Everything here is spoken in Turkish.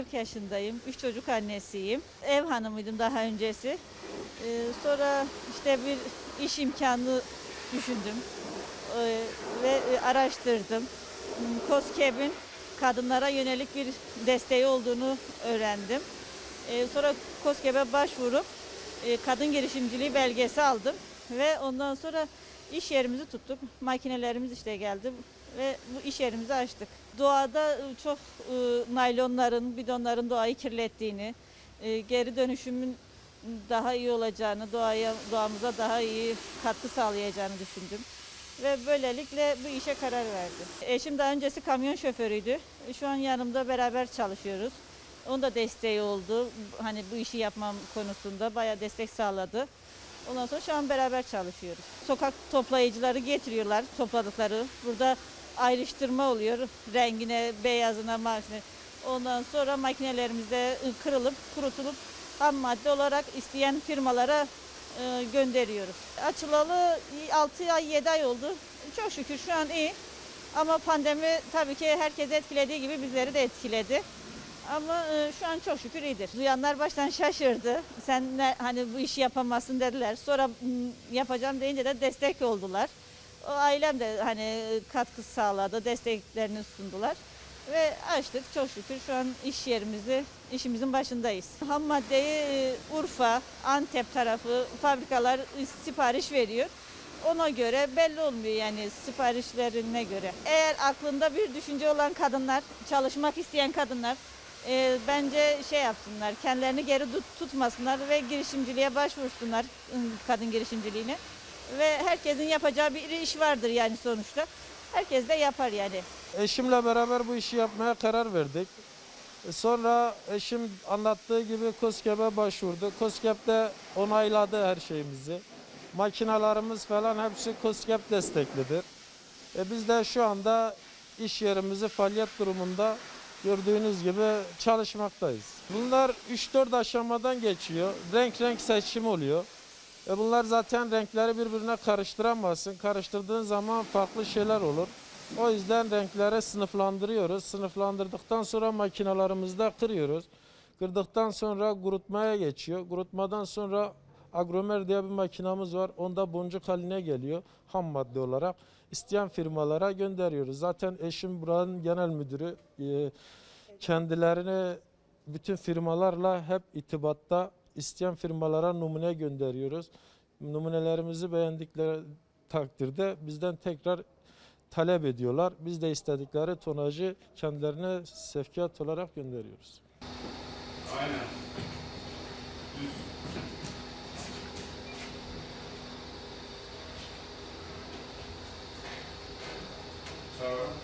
40 yaşındayım. 3 çocuk annesiyim. Ev hanımıydım daha öncesi. Ee, sonra işte bir iş imkanı düşündüm. Ee, ve e, araştırdım. Hmm, KOSGEB'in kadınlara yönelik bir desteği olduğunu öğrendim. Ee, sonra KOSGEB'e başvurup e, kadın girişimciliği belgesi aldım. Ve ondan sonra iş yerimizi tuttuk. Makinelerimiz işte geldi ve bu iş yerimizi açtık. Doğada e, çok e, naylonların, bidonların doğayı kirlettiğini, e, geri dönüşümün daha iyi olacağını, doğaya doğamıza daha iyi katkı sağlayacağını düşündüm. Ve böylelikle bu işe karar verdim. Eşim daha öncesi kamyon şoförüydü. Şu an yanımda beraber çalışıyoruz. Onun da desteği oldu. Hani bu işi yapmam konusunda bayağı destek sağladı. Ondan sonra şu an beraber çalışıyoruz. Sokak toplayıcıları getiriyorlar topladıkları. Burada ayrıştırma oluyor. Rengine, beyazına, mavisine. Ondan sonra makinelerimizde kırılıp, kurutulup ham madde olarak isteyen firmalara e, gönderiyoruz. Açılalı 6 ay 7 ay oldu. Çok şükür şu an iyi. Ama pandemi tabii ki herkesi etkilediği gibi bizleri de etkiledi. Ama e, şu an çok şükür iyidir. Duyanlar baştan şaşırdı. Sen ne, hani bu işi yapamazsın dediler. Sonra m, yapacağım deyince de destek oldular. Ailem de hani katkı sağladı, desteklerini sundular. Ve açtık çok şükür şu an iş yerimizi, işimizin başındayız. Ham maddeyi e, Urfa, Antep tarafı fabrikalar sipariş veriyor. Ona göre belli olmuyor yani siparişlerine göre. Eğer aklında bir düşünce olan kadınlar, çalışmak isteyen kadınlar e, bence şey yapsınlar, kendilerini geri tut- tutmasınlar ve girişimciliğe başvursunlar, ı, kadın girişimciliğine. Ve herkesin yapacağı bir iş vardır yani sonuçta. Herkes de yapar yani. Eşimle beraber bu işi yapmaya karar verdik. Sonra eşim anlattığı gibi KOSGEB'e başvurdu. KOSGEB de onayladı her şeyimizi. Makinalarımız falan hepsi KOSGEB desteklidir. E biz de şu anda iş yerimizi faaliyet durumunda gördüğünüz gibi çalışmaktayız. Bunlar 3-4 aşamadan geçiyor. Renk renk seçim oluyor. E bunlar zaten renkleri birbirine karıştıramazsın. Karıştırdığın zaman farklı şeyler olur. O yüzden renkleri sınıflandırıyoruz. Sınıflandırdıktan sonra makinalarımızda kırıyoruz. Kırdıktan sonra kurutmaya geçiyor. Kurutmadan sonra agromer diye bir makinamız var. Onda boncuk haline geliyor ham madde olarak. İsteyen firmalara gönderiyoruz. Zaten eşim buranın genel müdürü. Ee, Kendilerini bütün firmalarla hep itibatta isteyen firmalara numune gönderiyoruz. Numunelerimizi beğendikleri takdirde bizden tekrar talep ediyorlar. Biz de istedikleri tonajı kendilerine sevkiyat olarak gönderiyoruz. Aynen. Düz. Sağa.